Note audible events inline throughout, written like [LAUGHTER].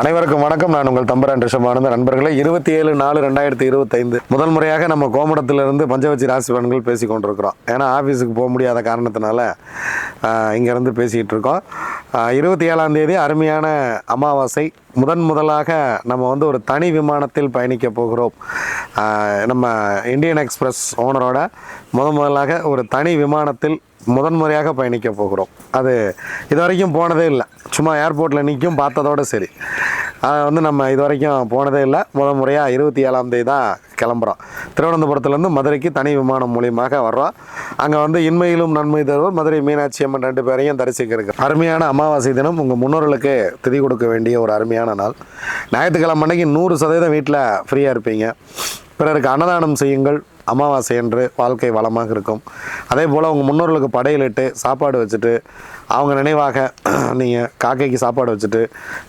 அனைவருக்கும் வணக்கம். நான் உங்கள் தம்பரான் ரிஷபானந்த நண்பர்களே இருபத்தி ஏழு நாலு ரெண்டாயிரத்தி இருபத்தைந்து. முதல் முறையாக நம்ம கோமடத்திலிருந்து பஞ்சவச்சி ராசி பலன்கள் பேசி கொண்டிருக்கிறோம். ஏன்னா ஆஃபீஸுக்கு போக முடியாத காரணத்தினால இங்கேருந்து பேசிக்கிட்டு இருக்கோம். இருபத்தி ஏழாம் தேதி அருமையான அமாவாசை. முதன் முதலாக நம்ம வந்து ஒரு தனி விமானத்தில் பயணிக்க போகிறோம். நம்ம இந்தியன் எக்ஸ்பிரஸ் ஓனரோட முதன் முதலாக ஒரு தனி விமானத்தில் முதன்முறையாக பயணிக்க போகிறோம். அது இது வரைக்கும் போனதே இல்லை. சும்மா ஏர்போர்ட்டில் நிற்கும் பார்த்ததோட சரி. அதை வந்து நம்ம இது வரைக்கும் போனதே இல்லை. முதல் முறையாக இருபத்தி ஏழாம் தேதி தான் கிளம்புறோம். திருவனந்தபுரத்துலேருந்து மதுரைக்கு தனி விமானம் மூலியமாக வர்றோம். அங்கே வந்து இன்மையிலும் நன்மை தருவோம் மதுரை மீனாட்சி அம்மன் ரெண்டு பேரையும் தரிசிக்கிறதுக்கு. அருமையான அமாவாசை தினம். உங்கள் முன்னோர்களுக்கு திதி கொடுக்க வேண்டிய ஒரு அருமையான நாள். ஞாயிற்றுக்கிழமை அன்னைக்கு நூறு சதவீதம் வீட்டில் ஃப்ரீயாக இருப்பீங்க. பிறருக்கு அன்னதானம் செய்யுங்கள். அமாவாசை என்று வாழ்க்கை வளமாக இருக்கும். அதே போல் உங்கள் முன்னோர்களுக்கு படையலிட்டு சாப்பாடு வச்சுட்டு அவங்க நினைவாக [CLEARS THROAT] நீங்கள் காக்கைக்கு சாப்பாடு வச்சுட்டு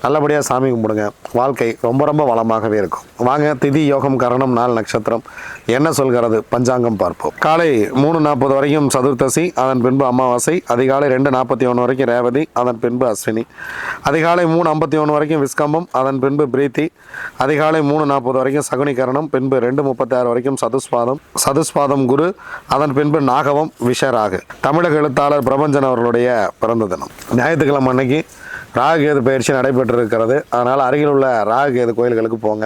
நல்லபடியாக சாமி கும்பிடுங்க. வாழ்க்கை ரொம்ப ரொம்ப வளமாகவே இருக்கும். வாங்க திதி யோகம் கரணம் நாள் நட்சத்திரம். என்ன சொல்கிறது? பஞ்சாங்கம் பார்ப்போம். காலை மூணு நாற்பது வரைக்கும் சதுர்த்தசி அதன் பின்பு அமாவாசை அதிகாலை ரெண்டு நாற்பத்தி ஒன்று வரைக்கும் ரேவதி அதன் பின்பு அஸ்வினி. அதிகாலை மூணு ஐம்பத்தி ஒன்று வரைக்கும் விஸ்கம்பம் அதன் பின்பு பிரீத்தி. அதிகாலை மூணு நாற்பது வரைக்கும் சகுனி கரணம் பின்பு ரெண்டு முப்பத்தாறு வரைக்கும் சதுஸ்பாதம் சதுஸ்பாதம் குரு அதன் பின்பு நாகவம் விஷராகு. தமிழக எழுத்தாளர் பிரபஞ்சன் அவர்களுடைய பிறந்த தினம். ஞாயிற்றுக்கிழமை அன்னைக்கு ராகுகேது பயிற்சி நடைபெற்றிருக்கிறது. அதனால் அருகில் உள்ள ராகுகேது கோயில்களுக்கு போங்க.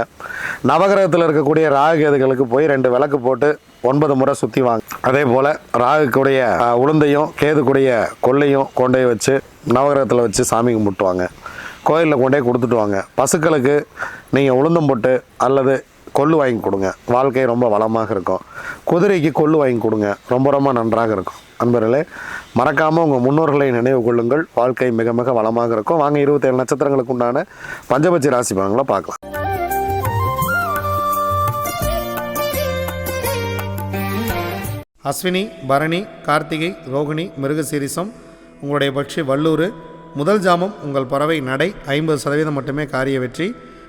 நவகிரகத்தில் இருக்கக்கூடிய ராகுகேதுகளுக்கு போய் ரெண்டு விளக்கு போட்டு ஒன்பது முறை சுற்றி வாங்க. அதே போல் ராகுக்குடைய உளுந்தையும் கேதுக்குடைய கொள்ளையும் கொண்டு போய் வச்சு நவகிரகத்தில் வச்சு சாமி கும்பிட்டுவாங்க. கோயிலில் கொண்டே கொடுத்துட்டு வாங்க. பசுக்களுக்கு நீங்கள் உளுந்தம் போட்டு அல்லது கொள்ளு வாங்கி கொடுங்க. வாழ்க்கை ரொம்ப வளமாக இருக்கும். குதிரைக்கு கொள்ளு வாங்கி கொடுங்க. ரொம்ப ரொம்ப நன்றாக இருக்கும். அன்பர்களே மறக்காமல் உங்கள் முன்னோர்களை நினைவு கொள்ளுங்கள். வாழ்க்கை மிக மிக வளமாக இருக்கும். வாங்க இருபத்தேழு நட்சத்திரங்களுக்கு உண்டான பஞ்சபட்சி ராசி பலன்களை பார்க்கலாம். அஸ்வினி பரணி கார்த்திகை ரோகிணி மிருகசீரிசம் உங்களுடைய பட்சி வல்லூர் முதல் ஜாமம் உங்கள் பறவை நடை. ஐம்பது சதவீதம் மட்டுமே காரிய வெற்றி.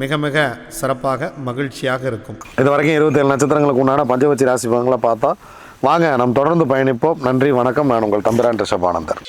மிக மிக சிறப்பாக மகிழ்ச்சியாக இருக்கும். இது வரைக்கும் இருபத்தேழு நட்சத்திரங்களுக்கு உண்டான பஞ்சவச்சி ராசி பலன்களை பார்த்தா வாங்க நாம் தொடர்ந்து பயணிப்போம். நன்றி வணக்கம். நான் உங்கள் தம்பிரான் ரிஷபானந்தர்